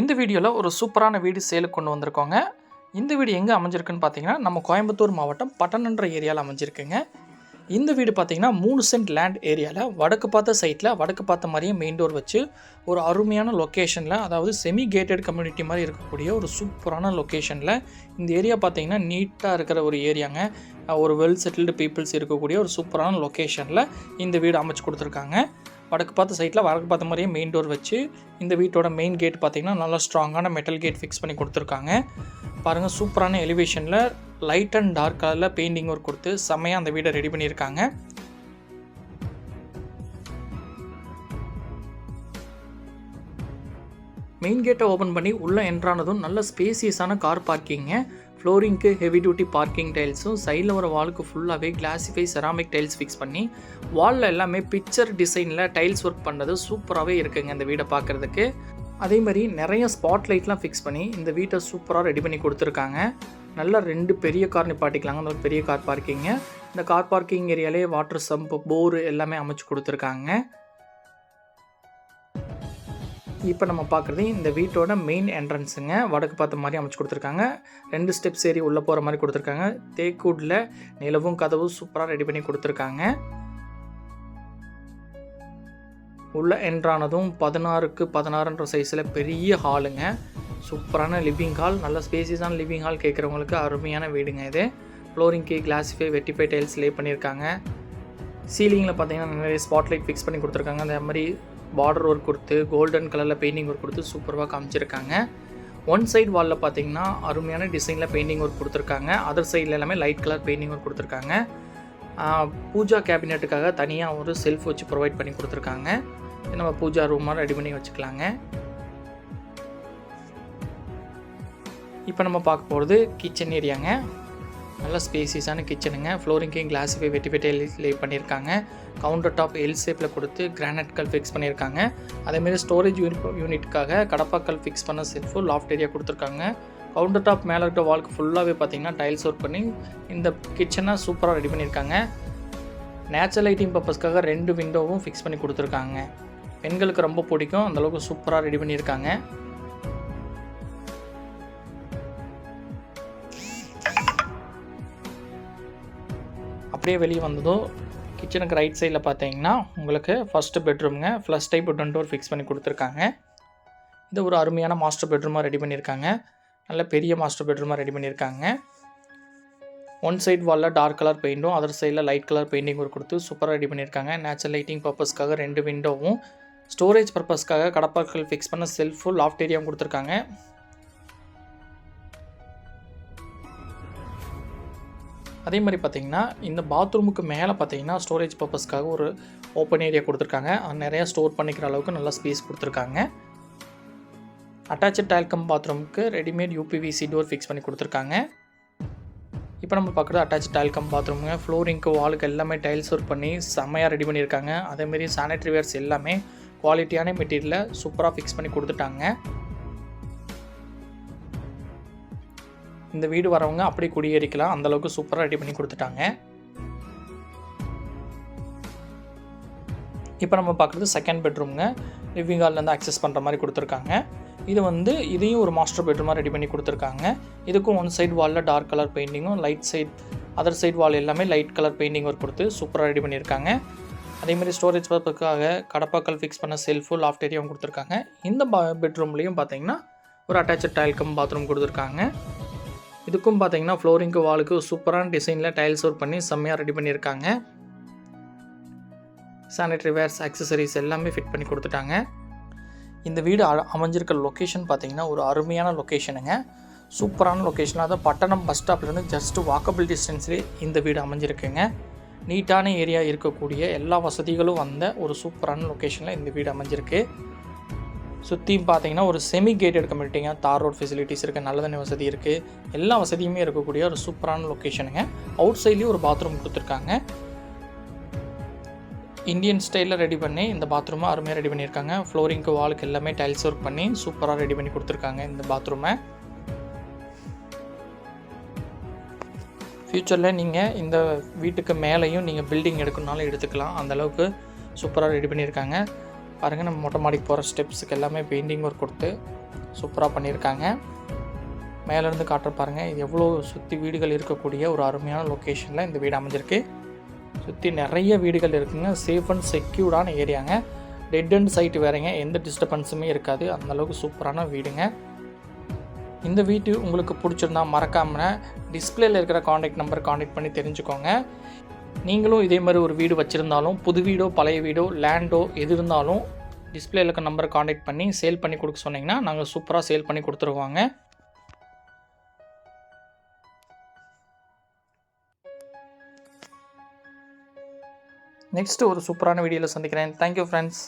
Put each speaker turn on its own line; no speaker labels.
இந்த வீடியோவில் ஒரு சூப்பரான வீடு சேலுக்கு கொண்டு வந்திருக்கோங்க. இந்த வீடு எங்கே அமைஞ்சிருக்குன்னு பார்த்தீங்கன்னா நம்ம கோயம்புத்தூர் மாவட்டம் பட்டணன்ற ஏரியாவில் அமைஞ்சிருக்குங்க. இந்த வீடு பார்த்தீங்கன்னா மூணு சென்ட் லேண்ட் ஏரியாவில் வடக்கு பார்த்த சைட்டில் வடக்கு பார்த்த மாதிரியே மெயின் டோர் வச்சு ஒரு அருமையான லொக்கேஷனில் அதாவது செமி கேட்டட் கம்யூனிட்டி மாதிரி இருக்கக்கூடிய ஒரு சூப்பரான லொக்கேஷனில் இந்த ஏரியா பார்த்தீங்கன்னா நீட்டாக இருக்கிற ஒரு ஏரியாங்க ஒரு வெல் செட்டில்டு பீப்புள்ஸ் இருக்கக்கூடிய ஒரு சூப்பரான லொக்கேஷனில் இந்த வீடு அமைச்சு கொடுத்துருக்காங்க. வடக்கு பார்த்த சைட்டில் வடக்கு பார்த்த மாதிரியே மெயின் டோர் வச்சு இந்த வீட்டோட மெயின் கேட் பார்த்தீங்கன்னா நல்லா ஸ்ட்ராங்கான மெட்டல் கேட் ஃபிக்ஸ் பண்ணி கொடுத்துருக்காங்க. பாருங்கள் சூப்பரான எலிவேஷனில் லைட் அண்ட் டார்க் கலரில் பெயிண்டிங் ஒர்க் கொடுத்து செம்மையாக அந்த வீடை ரெடி பண்ணியிருக்காங்க. மெயின் கேட்டை ஓப்பன் பண்ணி உள்ளே என்ட்ரானதும் நல்ல ஸ்பேசியஸான கார் பார்க்கிங்க ஃப்ளோரிங்க்கு ஹெவி டியூட்டி பார்க்கிங் டைல்ஸும் சைடில் வர வாலுக்கு ஃபுல்லாகவே கிளாசிஃபை செராமிக் டைல்ஸ் ஃபிக்ஸ் பண்ணி வாலில் எல்லாமே பிக்சர் டிசைனில் டைல்ஸ் ஒர்க் பண்ணது சூப்பராகவே இருக்குங்க இந்த வீடை பார்க்குறதுக்கு அதே மாதிரி நிறைய ஸ்பாட் லைட்லாம் ஃபிக்ஸ் பண்ணி இந்த வீட்டை சூப்பராக ரெடி பண்ணி கொடுத்துருக்காங்க. நல்லா ரெண்டு பெரிய கார் நிப்பாட்டிக்கலாங்க அந்த பெரிய கார் பார்க்கிங்க இந்த கார் பார்க்கிங் ஏரியாலே வாட்டர் சம்ப் போர் எல்லாமே அமைச்சு கொடுத்துருக்காங்க. இப்போ நம்ம பார்க்குறது இந்த வீட்டோட மெயின் என்ட்ரன்ஸுங்க வடக்கு பார்த்த மாதிரி அமைச்சு கொடுத்துருக்காங்க. ரெண்டு ஸ்டெப்ஸ் ஏறி உள்ளே போகிற மாதிரி கொடுத்துருக்காங்க. தேக்கூடில் நிலவும் கதவும் சூப்பராக ரெடி பண்ணி கொடுத்துருக்காங்க. உள்ள என்ட்ரானதும் பதினாறுக்கு பதினாறுன்ற சைஸில் பெரிய ஹாலுங்க சூப்பரான லிவிங் ஹால் நல்ல ஸ்பேசியஸான லிவிங் ஹால் கேட்குறவங்களுக்கு அருமையான வீடுங்க இது. ஃப்ளோரிங்க்கு கிளாஸிஃபை வெட்டிஃபை டைல்ஸ் லே பண்ணியிருக்காங்க சீலிங்கில் பார்த்தீங்கன்னா நிறைய ஸ்பாட்லைட் ஃபிக்ஸ் பண்ணி கொடுத்துருக்காங்க. அந்த மாதிரி பார்டர் ஒர்க் கொடுத்து கோல்டன் கலரில் பெயிண்டிங் ஒர்க் கொடுத்து சூப்பராக காமிச்சிருக்காங்க. ஒன் சைடு வாலில் பார்த்தீங்கன்னா அருமையான டிசைனில் பெயிண்டிங் ஒர்க் கொடுத்துருக்காங்க. அதர் சைடில் எல்லாமே லைட் கலர் பெயிண்டிங் ஒர்க் கொடுத்துருக்காங்க. பூஜா கேபினெட்டுக்காக தனியாக ஒரு செல்ஃப் வச்சு ப்ரொவைட் பண்ணி கொடுத்துருக்காங்க. நம்ம பூஜா ரூமாக ரெடி பண்ணி வச்சுக்கலாங்க. இப்போ நம்ம பார்க்க போகிறது கிச்சன் ஏரியாங்க நல்ல ஸ்பேசியஸான கிச்சனுங்க. ஃப்ளோரிங்கையும் கிளாஸிஃபை வெட்டி லே பண்ணியிருக்காங்க. கவுண்டர் டாப் எல் ஷேப்பில் கொடுத்து கிரானைட் கல் ஃபிக்ஸ் பண்ணியிருக்காங்க. அதேமாரி ஸ்டோரேஜ் யூனிட்காக கடப்பாக்கல் ஃபிக்ஸ் பண்ண செல்ஃபு லாஃப்ட் ஏரியா கொடுத்துருக்காங்க. கவுண்டர் டாப் மேலே இருக்க வால்க்கு ஃபுல்லாகவே பார்த்தீங்கன்னா டைல்ஸ் ஒர்க் பண்ணி இந்த கிச்சனை சூப்பராக ரெடி பண்ணியிருக்காங்க. நேச்சுரல் லைட்டிங் பர்பஸ்க்காக ரெண்டு விண்டோவும் ஃபிக்ஸ் பண்ணி கொடுத்துருக்காங்க. பெண்களுக்கு ரொம்ப பிடிக்கும். அந்தளவுக்கு சூப்பராக ரெடி பண்ணியிருக்காங்க. அப்படியே வெளியே வந்ததும் கிச்சனுக்கு ரைட் சைடில் பார்த்தீங்கன்னா உங்களுக்கு first பெட்ரூம்ங்க flush type wooden door fix பண்ணி கொடுத்துருக்காங்க. இது ஒரு அருமையான மாஸ்டர் பெட்ரூமாக ரெடி பண்ணியிருக்காங்க. நல்ல பெரிய மாஸ்டர் பெட்ரூமாக ரெடி பண்ணியிருக்காங்க. ஒன் சைடு வாலில் டார்க் கலர் பெயிண்டும் அதர் சைடில் லைட் கலர் பெயிண்டிங் ஒரு கொடுத்து சூப்பராக ரெடி பண்ணியிருக்காங்க. நேச்சுரல் லைட்டிங் பர்பஸ்க்காக ரெண்டு விண்டோவும் ஸ்டோரேஜ் பர்பஸ்க்காக கடப்பாக்கள் ஃபிக்ஸ் பண்ண செல்ஃபும் லாஃப்ட் ஏரியாவும் கொடுத்துருக்காங்க. அதே மாதிரி பார்த்தீங்கன்னா இந்த பாத்ரூமுக்கு மேலே பார்த்தீங்கன்னா ஸ்டோரேஜ் பர்பஸ்க்காக ஒரு ஓப்பன் ஏரியா கொடுத்துருக்காங்க. நிறையா ஸ்டோர் பண்ணிக்கிற அளவுக்கு நல்லா ஸ்பேஸ் கொடுத்துருக்காங்க. அட்டாச்சு டால்கம் பாத்ரூமுக்கு ரெடிமேட் யூபிவிசி டோர் ஃபிக்ஸ் பண்ணி கொடுத்துருக்காங்க. இப்போ நம்ம பார்க்குறது அட்டாச் டால்கம் பாத்ரூமுங்க ஃப்ளோரிங்க்கு வாலுக்கு எல்லாமே டைல்ஸ் ஒர்க் பண்ணி செம்மையாக ரெடி பண்ணியிருக்காங்க. அதேமாரி சானிட்டரி வேர்ஸ் எல்லாமே குவாலிட்டியான மெட்டீரியலை சூப்பராக ஃபிக்ஸ் பண்ணி கொடுத்துட்டாங்க. இந்த வீடு வரவங்க அப்படி குடியேறிக்கலாம். அந்தளவுக்கு சூப்பராக ரெடி பண்ணி கொடுத்துட்டாங்க. இப்போ நம்ம பார்க்குறது செகண்ட் பெட்ரூம்ங்க லிவிங் ஹால்லேருந்து அக்சஸ் பண்ணுற மாதிரி கொடுத்துருக்காங்க. இது வந்து இதையும் ஒரு மாஸ்டர் பெட்ரூமாக ரெடி பண்ணி கொடுத்துருக்காங்க. இதுக்கும் ஒன் சைடு வாலில் dark colour பெயிண்டிங்கும் light side other side wall எல்லாமே லைட் கலர் பெயிண்டிங் ஒர்க் கொடுத்து சூப்பராக ரெடி பண்ணியிருக்காங்க. அதேமாதிரி ஸ்டோரேஜ் பர்பஸ்க்காக கடப்பாக்கல் ஃபிக்ஸ் பண்ண செல்ஃபு லாஃப்ட் ஏரியாவும் கொடுத்துருக்காங்க. இந்த பா பெட்ரூம்லேயும் பார்த்தீங்கன்னா ஒரு அட்டாச்சு டைல்கம் பாத்ரூம் கொடுத்துருக்காங்க. இதுக்கும் பார்த்தீங்கன்னா ஃப்ளோரிங்க்கு வாலுக்கு சூப்பரான டிசைனில் டைல்ஸ் ஒர்க் பண்ணி செம்மையாக ரெடி பண்ணியிருக்காங்க. சானிடரி வேர்ஸ் அக்சசரிஸ் எல்லாமே ஃபிட் பண்ணி கொடுத்துட்டாங்க. இந்த வீடு அமைஞ்சிருக்க லொக்கேஷன் பார்த்தீங்கன்னா ஒரு அருமையான லொக்கேஷனுங்க சூப்பரான லொக்கேஷன் அதாவது பட்டணம் பஸ் ஸ்டாப்லேருந்து ஜஸ்ட் வாக்கபிள் டிஸ்டன்ஸ்லேயே இந்த வீடு அமைஞ்சிருக்குங்க. நீட்டான ஏரியா இருக்கக்கூடிய எல்லா வசதிகளும் வந்த ஒரு சூப்பரான லொக்கேஷனில் இந்த வீடு அமைஞ்சிருக்கு. சுற்றியும் பார்த்தீங்கன்னா ஒரு செமி கேட்டட் கம்யூனிட்டிங்க தார் ரோட் ஃபெசிலிட்டிஸ் இருக்குது நல்ல தண்ணி வசதி இருக்குது எல்லா வசதியுமே இருக்கக்கூடிய ஒரு சூப்பரான லொக்கேஷனுங்க அவுட் சைட்லேயும் ஒரு பாத்ரூம் கொடுத்துருக்காங்க. இந்தியன் ஸ்டைலில் ரெடி பண்ணி இந்த பாத்ரூமை அருமையாக ரெடி பண்ணியிருக்காங்க. ஃப்ளோரிங்க்கு வாலுக்கு எல்லாமே டைல்ஸ் ஒர்க் பண்ணி சூப்பராக ரெடி பண்ணி கொடுத்துருக்காங்க இந்த பாத்ரூமை ஃப்யூச்சரில் நீங்கள் இந்த வீட்டுக்கு மேலேயும் நீங்கள் பில்டிங் எடுக்கணுனாலும் எடுத்துக்கலாம். அந்தளவுக்கு சூப்பராக ரெடி பண்ணியிருக்காங்க. பாருங்கள் நம்ம மொட்டை மாடிக்கு போகிற ஸ்டெப்ஸுக்கு எல்லாமே பெயிண்டிங் ஒர்க் கொடுத்து சூப்பராக பண்ணியிருக்காங்க. மேலேருந்து காட்டுற பாருங்கள் இது எவ்வளோ சுற்றி வீடுகள் இருக்கக்கூடிய ஒரு அருமையான லொக்கேஷனில் இந்த வீடு அமைஞ்சிருக்கு. சுற்றி நிறைய வீடுகள் இருக்குங்க சேஃப் அண்ட் செக்யூர்டான ஏரியாங்க டெட் அண்ட் சைட் வேறங்க எந்த டிஸ்டர்பன்ஸுமே இருக்காது அந்த அளவுக்கு சூப்பரான வீடுங்க. இந்த வீட்டு உங்களுக்கு பிடிச்சிருந்தா மறக்காமல் டிஸ்பிளேல இருக்கிற காண்டாக்ட் நம்பர் காண்டாக்ட் பண்ணி தெரிஞ்சுக்கோங்க. நீங்களும் இதே மாதிரி ஒரு வீடு வச்சுருந்தாலும் புது வீடோ பழைய வீடோ லேண்டோ எது இருந்தாலும் டிஸ்பிளேல இருக்க நம்பரை காண்டாக்ட் பண்ணி சேல் பண்ணி கொடுக்க சொன்னீங்கன்னா நாங்கள் சூப்பராக சேல் பண்ணி கொடுத்துருவாங்க. நெக்ஸ்ட் ஒரு சூப்பரான வீடியோவில் சந்திக்கிறேன். Thank you friends